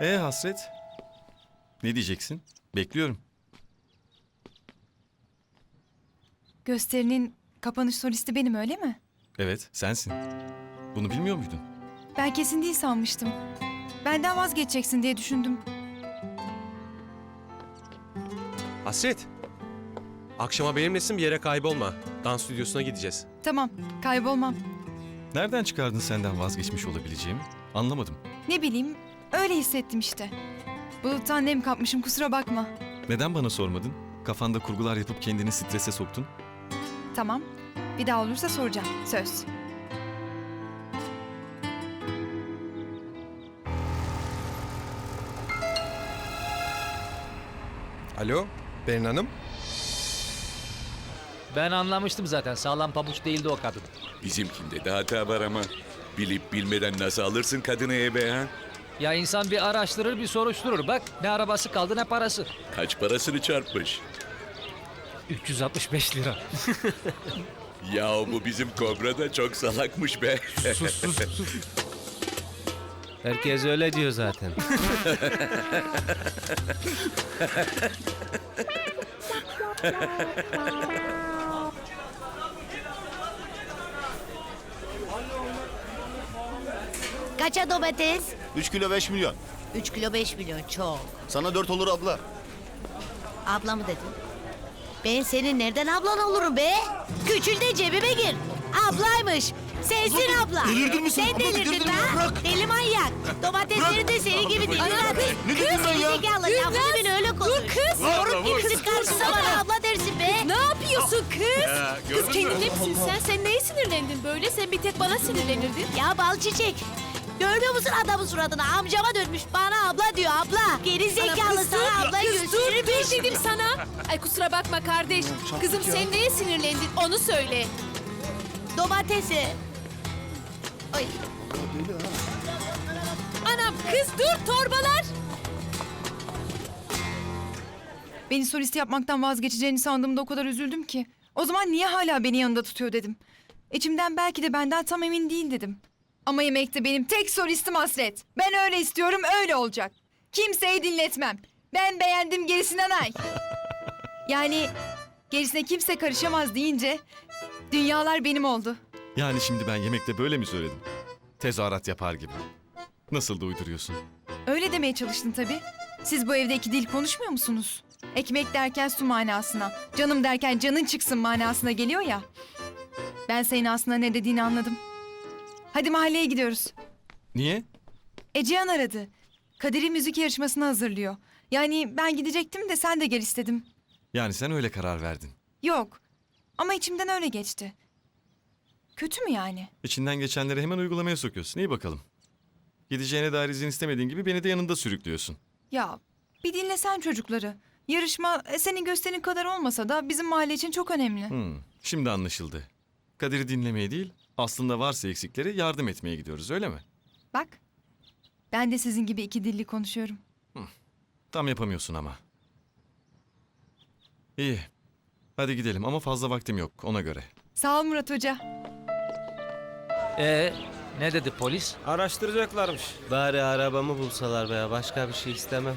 E Hasret? Ne diyeceksin? Bekliyorum. Gösterinin kapanış solisti benim öyle mi? Evet, sensin. Bunu bilmiyor muydun? Ben kesin değil sanmıştım. Benden vazgeçeceksin diye düşündüm. Hasret. Akşama benimlesin bir yere kaybolma. Dans stüdyosuna gideceğiz. Tamam, kaybolmam. Nereden çıkardın senden vazgeçmiş olabileceğimi? Anlamadım. Ne bileyim, öyle hissettim işte. Buluttan nem kapmışım kusura bakma. Neden bana sormadın? Kafanda kurgular yapıp kendini strese soktun. Tamam, bir daha olursa soracağım. Söz. Alo, Berin Hanım. Ben anlamıştım zaten. Sağlam pabuç değildi o kadın. Bizimkinde de hata var ama. Bilip bilmeden nasıl alırsın kadını eve ha? Ya insan bir araştırır bir soruşturur. Bak ne arabası kaldı ne parası. Kaç parasını çarpmış? 365 lira. Ya bu bizim kobra da çok salakmış be. sus sus sus. Herkes öyle diyor zaten. Kaça domates? 3 kilo 5 milyon. 3 kilo 5 milyon çok. Sana 4 olur abla. Abla mı dedin? Ben senin nereden ablan olurum be? Küçül de cebime gir. Ablaymış. Sensin abla. delirdin mi sen? Sen delirdin. Bırak. Deli manyak. Domatesleri de senin gibi değil. Ne dedin ben ya? Zekalı lafını beni öyle konuş. Dur kız. Gibi kız karşısına bana abla dersin be. Ne yapıyorsun kız? kız kendine misin sen? Sen neye sinirlendin böyle? Sen bir tek bana sinirlenirdin. Ya bal çiçek. Görmüyor musun adamın suratını? Amcama dönmüş bana abla diyor abla. Geri zekalı dur, sana abla kız dur, dur gösterirmiş. dedim sana. Ay kusura bakma kardeş. Kızım sen neye sinirlendin onu söyle. Domatesi. Ay. Anam kız dur torbalar. Beni solist yapmaktan vazgeçeceğini sandığımda o kadar üzüldüm ki. O zaman niye hala beni yanında tutuyor dedim. İçimden belki de benden tam emin değil dedim. Ama yemekte benim tek solistim hasret. Ben öyle istiyorum öyle olacak. Kimseyi dinletmem. Ben beğendim gerisinden ay. Yani gerisine kimse karışamaz deyince dünyalar benim oldu. Yani şimdi ben yemekte böyle mi söyledim? Tezahürat yapar gibi. Nasıl da uyduruyorsun? Öyle demeye çalıştın tabii. Siz bu evde iki dil konuşmuyor musunuz? Ekmek derken su manasına, canım derken canın çıksın manasına geliyor ya. Ben senin aslında ne dediğini anladım. Hadi mahalleye gidiyoruz. Niye? Ecehan aradı. Kadir'i müzik yarışmasına hazırlıyor. Yani ben gidecektim de sen de gel istedim. Yani sen öyle karar verdin. Yok. Ama içimden öyle geçti. Kötü mü yani? İçinden geçenleri hemen uygulamaya sokuyorsun. İyi bakalım. Gideceğine dair izin istemediğin gibi beni de yanında sürüklüyorsun. Ya bir dinlesen çocukları. Yarışma e, senin gösterin kadar olmasa da bizim mahalle için çok önemli. Hmm, şimdi anlaşıldı. Kadir'i dinlemeye değil, aslında varsa eksikleri yardım etmeye gidiyoruz öyle mi? Bak. Ben de sizin gibi iki dilli konuşuyorum. Tam yapamıyorsun ama. İyi. Hadi gidelim ama fazla vaktim yok ona göre. Sağ ol Murat Hoca. Ee, ne dedi polis? Araştıracaklarmış. Bari arabamı bulsalar be başka bir şey istemem.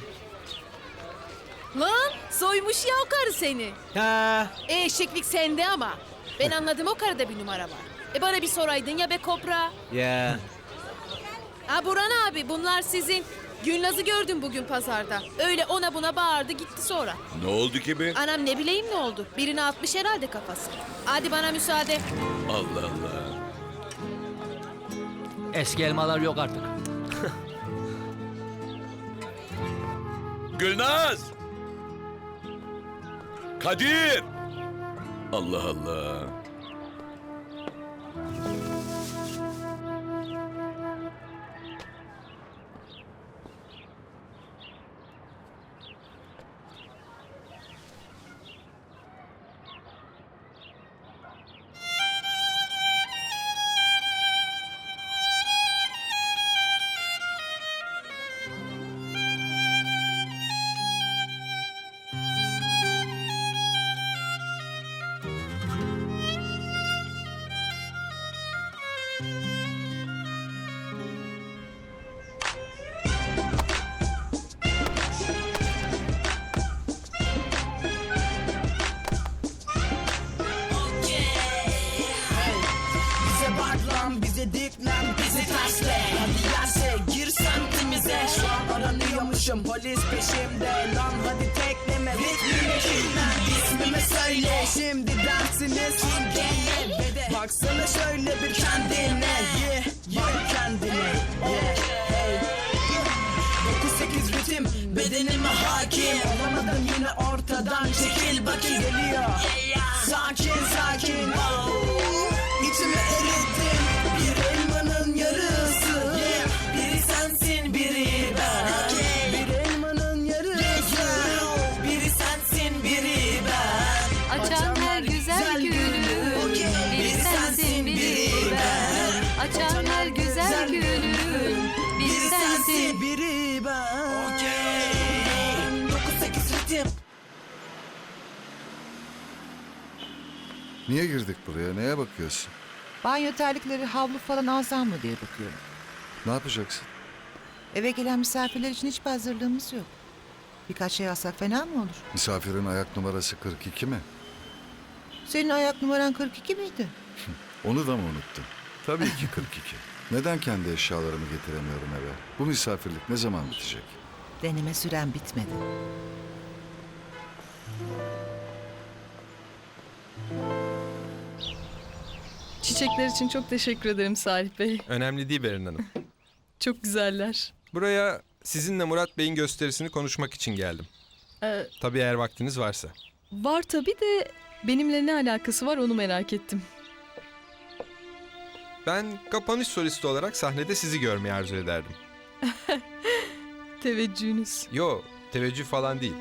Lan soymuş ya o karı seni. Ha, E eşeklik sende ama. Ben anladım o karıda bir numara var. E bana bir soraydın ya be kopra. ya Ha Burhan abi bunlar sizin. Gülnaz'ı gördüm bugün pazarda. Öyle ona buna bağırdı gitti sonra. ne oldu ki be? Anam ne bileyim ne oldu. Birini atmış herhalde kafası. Hadi bana müsaade. Allah Allah. Eski elmalar yok artık. Gülnaz! Kadir! Allah Allah. Olmuşum polis peşimde. Lan hadi tekleme ritmi peşinden ismimi söyle. Şimdi dersiniz. Gene Baksana şöyle bir kendine. Yeah, Bak kendine. Yeah, hey. 9-8 ritim bedenime hakim. Olamadım yine ortadan. Çekil bakayım Açan her güzel gülün Biri sensin biri ben Okey 9-8 ritim Niye girdik buraya? Neye bakıyorsun? Banyo terlikleri havlu falan alsam mı diye bakıyorum. Ne yapacaksın? Eve gelen misafirler için hiçbir hazırlığımız yok. Birkaç şey alsak fena mı olur? Misafirin ayak numarası 42 mi? Senin ayak numaran 42 miydi? Onu da mı unuttun? Tabii ki 42. Neden kendi eşyalarımı getiremiyorum eve? Bu misafirlik ne zaman bitecek? Deneme süren bitmedi. Çiçekler için çok teşekkür ederim Salih Bey. Önemli değil Berin Hanım. Çok güzeller. Buraya sizinle Murat Bey'in gösterisini konuşmak için geldim. Ee, Tabii eğer vaktiniz varsa. var tabii de benimle ne alakası var onu merak ettim. Ben kapanış solisti olarak sahnede sizi görmeyi arzu ederdim. Teveccühünüz. Yo, teveccüh falan değil.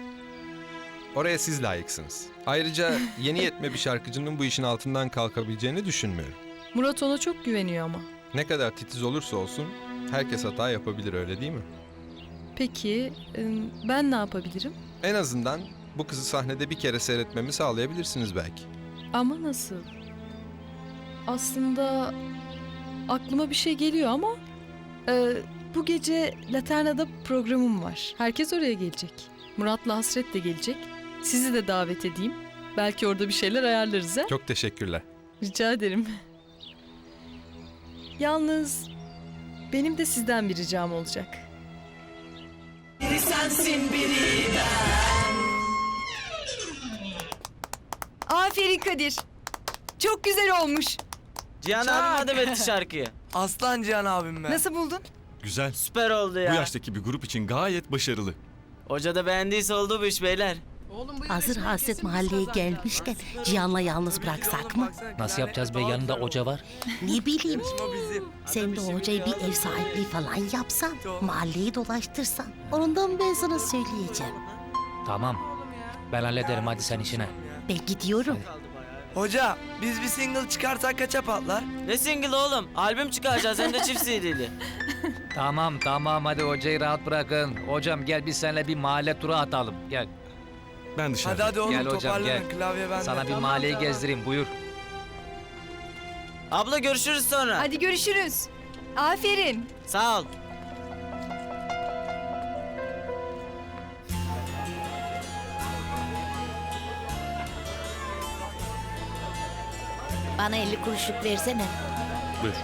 Oraya siz layıksınız. Ayrıca yeni yetme bir şarkıcının bu işin altından kalkabileceğini düşünmüyorum. Murat ona çok güveniyor ama. Ne kadar titiz olursa olsun herkes hata yapabilir öyle değil mi? Peki ım, ben ne yapabilirim? En azından bu kızı sahnede bir kere seyretmemi sağlayabilirsiniz belki. Ama nasıl? Aslında aklıma bir şey geliyor ama e, bu gece Laterna'da programım var. Herkes oraya gelecek. Murat'la Hasret de gelecek. Sizi de davet edeyim. Belki orada bir şeyler ayarlarız ha? Çok teşekkürler. Rica ederim. Yalnız benim de sizden bir ricam olacak. Biri sensin biri Aferin Kadir. Çok güzel olmuş. Cihan abim adım etti şarkıyı. Aslan Cihan abim be. Nasıl buldun? Güzel. Süper oldu Bu ya. yaştaki bir grup için gayet başarılı. Hoca da beğendiyse oldu bu iş beyler. Hazır Hasret mahalleye gelmişken Cihan'la yalnız bıraksak mı? Nasıl yapacağız be yanında hoca var. Ne bileyim. Sen de hocaya bir ev sahipliği falan yapsan, mahalleyi dolaştırsan. Ondan ben sana söyleyeceğim. Tamam. Ben hallederim hadi sen işine. Ben gidiyorum. Hoca biz bir single çıkarsak kaça patlar? Ne single oğlum? Albüm çıkaracağız hem de çift CD'li. Tamam tamam hadi hocayı rahat bırakın. Hocam gel biz seninle bir mahalle turu atalım. Gel. Ben dışarıda. oğlum Gel hocam, gel. klavye bende. Sana bir mahalleyi gezdireyim buyur. Abla görüşürüz sonra. Hadi görüşürüz. Aferin. Sağ ol. Bana 50 kuruşluk versene. Buyur.